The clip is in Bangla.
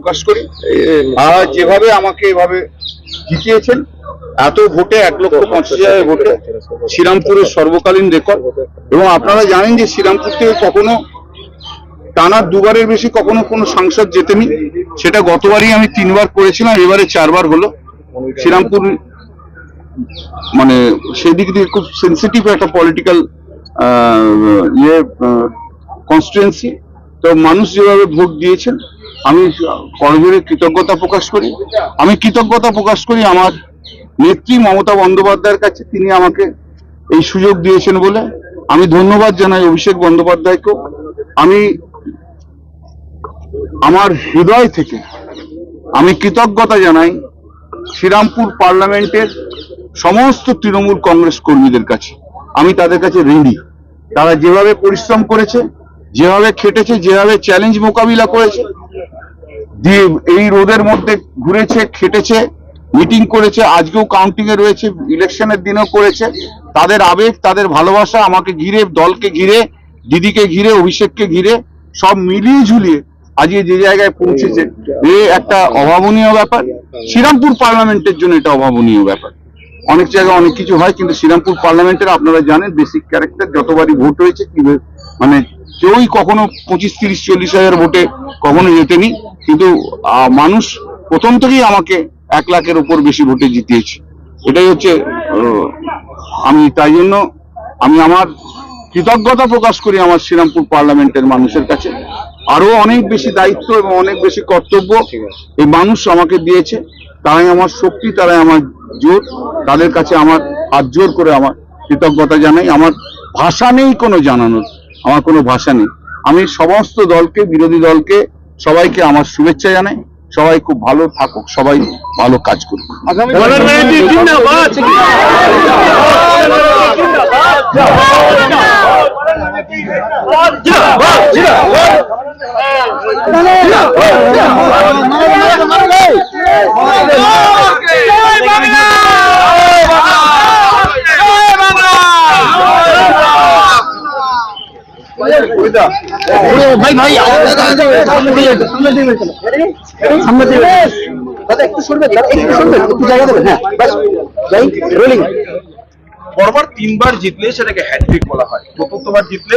প্রকাশ করি। আর যেভাবে আমাকে এভাবে জিতিয়েছেন এত ভোটে এক লক্ষ পঞ্চাশ হাজার ভোটে শ্রীরামপুরের সর্বকালীন রেকর্ড। এবং আপনারা জানেন যে শ্রীরামপুর থেকে কখনো টানা দুবারের বেশি কখনো কোনো সাংসদ জেতেনি। সেটা গতবারই আমি তিনবার করেছিলাম এবারে চারবার হলো। শ্রীরামপুর মানে সেদিক দিয়ে খুব সেন্সিটিভ একটা পলিটিক্যাল ইয়ে কনস্টিটুয়েন্সি তো মানুষ যেভাবে ভোট দিয়েছেন আমি করজোরে কৃতজ্ঞতা প্রকাশ করি। আমি কৃতজ্ঞতা প্রকাশ করি আমার নেত্রী মমতা বন্দ্যোপাধ্যায়ের কাছে। তিনি আমাকে এই সুযোগ দিয়েছেন বলে। আমি ধন্যবাদ জানাই অভিষেক বন্দ্যোপাধ্যায়কেও। আমি আমার হৃদয় থেকে আমি কৃতজ্ঞতা জানাই শ্রীরামপুর পার্লামেন্টের সমস্ত তৃণমূল কংগ্রেস কর্মীদের কাছে। আমি তাদের কাছে ঋণী। তারা যেভাবে পরিশ্রম করেছে যেভাবে খেটেছে, যেভাবে চ্যালেঞ্জ মোকাবিলা করেছে এই রোদের মধ্যে ঘুরেছে, খেটেছে মিটিং করেছে, আজকেও কাউন্টিং এ রয়েছে ইলেকশনের দিনেও করেছে। তাদের আবেগ, তাদের ভালোবাসা আমাকে ঘিরে, দলকে ঘিরে, দিদিকে ঘিরে, অভিষেককে ঘিরে, সব মিলিয়ে ঝুলিয়ে আজকে যে জায়গায় পৌঁছেছে, এ একটা অভাবনীয় ব্যাপার। শ্রীরামপুর পার্লামেন্টের জন্য এটা অভাবনীয় ব্যাপার। অনেক জায়গায় অনেক কিছু হয়, কিন্তু শ্রীরামপুর পার্লামেন্টের আপনারা জানেন বেসিক ক্যারেক্টার যতবারই ভোট হয়েছে কি মানে কেউই কখনো পঁচিশ, তিরিশ, চল্লিশ হাজার ভোটে কখনো জেতেনি। কিন্তু মানুষ প্রথম থেকেই আমাকে এক লাখের উপর বেশি ভোটে জিতিয়েছে। এটাই হচ্ছে আমি তাই জন্য আমি আমার কৃতজ্ঞতা প্রকাশ করি আমার শ্রীরামপুর পার্লামেন্টের মানুষের কাছে। আরও অনেক বেশি দায়িত্ব এবং অনেক বেশি কর্তব্য এই মানুষ আমাকে দিয়েছে। তারাই আমার শক্তি, তারাই আমার জোর তাদের কাছে আমার হাত জোর করে আমার কৃতজ্ঞতা জানাই। আমার ভাষা নেই কোনো জানানোর। আমার কোনো ভাষা নেই। আমি সমস্ত দলকে বিরোধী দলকে সবাইকে আমার শুভেচ্ছা জানাই। সবাই খুব ভালো থাকুক সবাই ভালো কাজ করুক। হ্যাঁ পরপর তিনবার জিতলে সেটাকে হ্যাট্রিক বলা হয় চতুর্থবার জিতলে